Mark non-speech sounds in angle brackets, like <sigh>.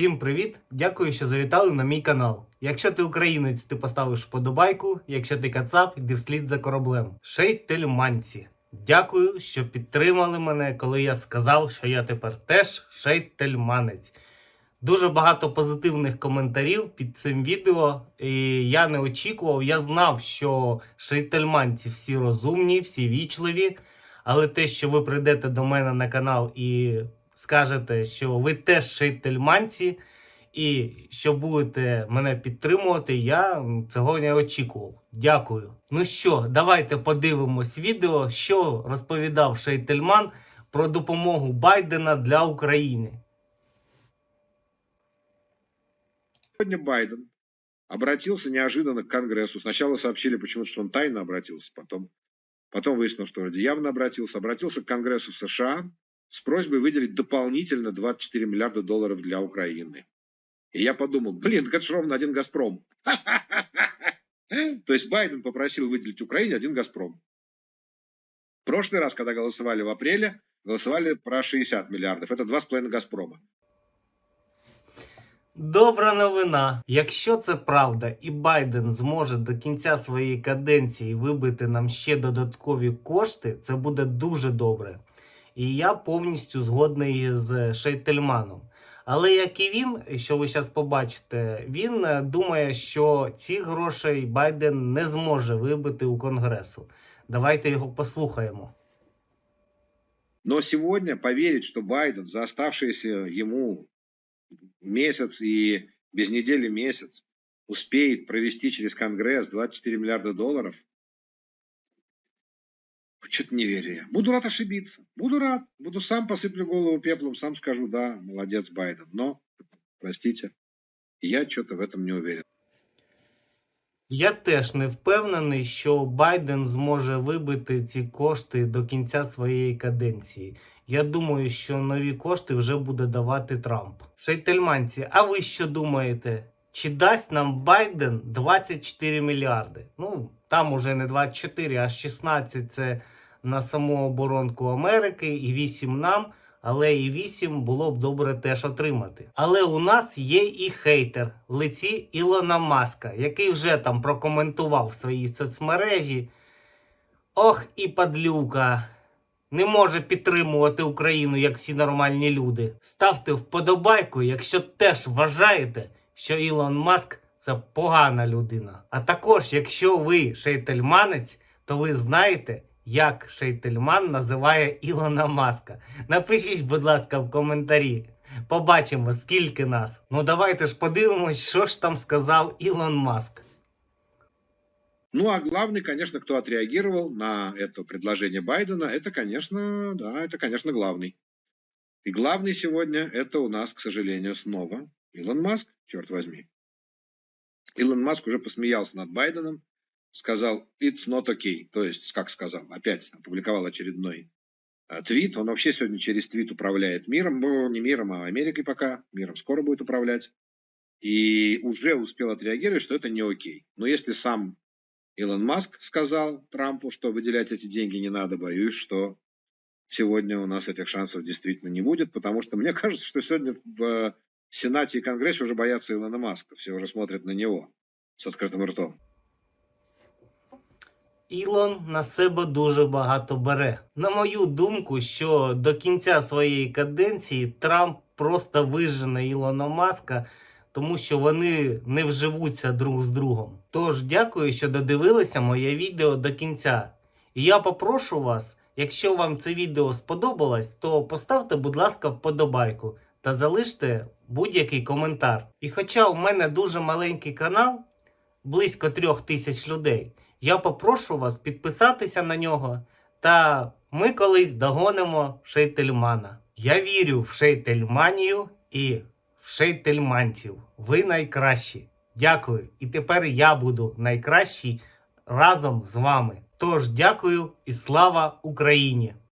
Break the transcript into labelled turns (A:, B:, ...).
A: Всім привіт! Дякую, що завітали на мій канал. Якщо ти українець, ти поставиш вподобайку. Якщо ти кацап, йди вслід за кораблем. Шейтельманці. Дякую, що підтримали мене, коли я сказав, що я тепер теж шейтельманець. Дуже багато позитивних коментарів під цим відео. І я не очікував, я знав, що шейтельманці всі розумні, всі вічливі. Але те, що ви прийдете до мене на канал і скажете, що ви теж шейтельманці, і що будете мене підтримувати, я цього не очікував. Дякую. Ну що, давайте подивимось відео, що розповідав Шейтельман про допомогу Байдена для України.
B: Сегодня Байден обратился неожиданно к Конгрессу. Сначала сообщили почему-то, что он тайно обратился, потом, потом выяснилось, что вроде явно обратился. Обратился к Конгрессу США с просьбой выделить дополнительно 24 миллиарда долларов для Украины. И я подумал, блин, так это же ровно один «Газпром». <laughs> То есть Байден попросил выделить Украине один «Газпром». В прошлый раз, когда голосовали в апреле, голосовали про 60 миллиардов. Это 2,5 «Газпрома».
A: Добра новина. Якщо це правда, і Байден зможе до кінця своєї каденції вибити нам ще додаткові кошти, це буде дуже добре. І я повністю згодний з Шейтельманом. Але як і він, що ви зараз побачите, він е, думає, що ці грошей Байден не зможе вибити у Конгресу. Давайте його послухаємо.
B: Но сегодня поверить, что Байден за оставшиеся ему месяц и без недели месяц успеет провести через Конгресс 24 миллиарда долларов, что-то не верю я. Буду рад ошибиться. Буду рад. Буду сам посыплю голову пеплом, сам скажу, да, молодец Байден. Но, простите, я что-то в этом не уверен.
A: Я теж не впевнений, що Байден зможе вибити ці кошти до кінця своєї каденції. Я думаю, що нові кошти вже буде давати Трамп. Шейтельманці, а ви що думаєте? Чи дасть нам Байден 24 мільярди? Ну, там уже не 24, а 16 це на саму оборонку Америки і 8 нам. Але і 8 було б добре теж отримати. Але у нас є і хейтер в лиці Ілона Маска, який вже там прокоментував в своїй соцмережі. Ох, і падлюка. Не може підтримувати Україну, як всі нормальні люди. Ставте вподобайку, якщо теж вважаєте, що Ілон Маск це погана людина. А також, якщо ви шейтельманець, то ви знаєте, як Шейтельман називає Ілона Маска. Напишіть, будь ласка, в коментарі. Побачимо, скільки нас. Ну давайте ж подивимось, що ж там сказав Ілон Маск.
B: Ну, а главный, конечно, кто отреагировал на это предложение Байдена, это, конечно, да, это, конечно, главный. И главный сегодня это у нас, к сожалению, снова Илон Маск, черт возьми. Илон Маск уже посмеялся над Байденом, сказал «it's not okay», то есть, как сказал, опять опубликовал очередной э, твит. Он вообще сегодня через твит управляет миром, ну, не миром, а Америкой пока, миром скоро будет управлять. И уже успел отреагировать, что это не окей. Но если сам Илон Маск сказал Трампу, что выделять эти деньги не надо, боюсь, что сегодня у нас этих шансов действительно не будет, потому что мне <laughs> кажется, что сегодня в Сенате и Конгрессе уже боятся Илона Маска, все уже смотрят на него с открытым ртом.
A: Ілон на себе дуже багато бере. На мою думку, що до кінця своєї каденції Трамп просто вижене Ілона Маска, тому що вони не вживуться друг з другом. Тож дякую, що додивилися моє відео до кінця. І я попрошу вас, якщо вам це відео сподобалось, то поставте, будь ласка, вподобайку та залиште будь-який коментар. І хоча у мене дуже маленький канал, близько трьох тисяч людей, я попрошу вас підписатися на нього, та ми колись догонимо Шейтельмана. Я вірю в Шейтельманію і в Шейтельманців. Ви найкращі. Дякую. І тепер я буду найкращий разом з вами. Тож дякую і слава Україні!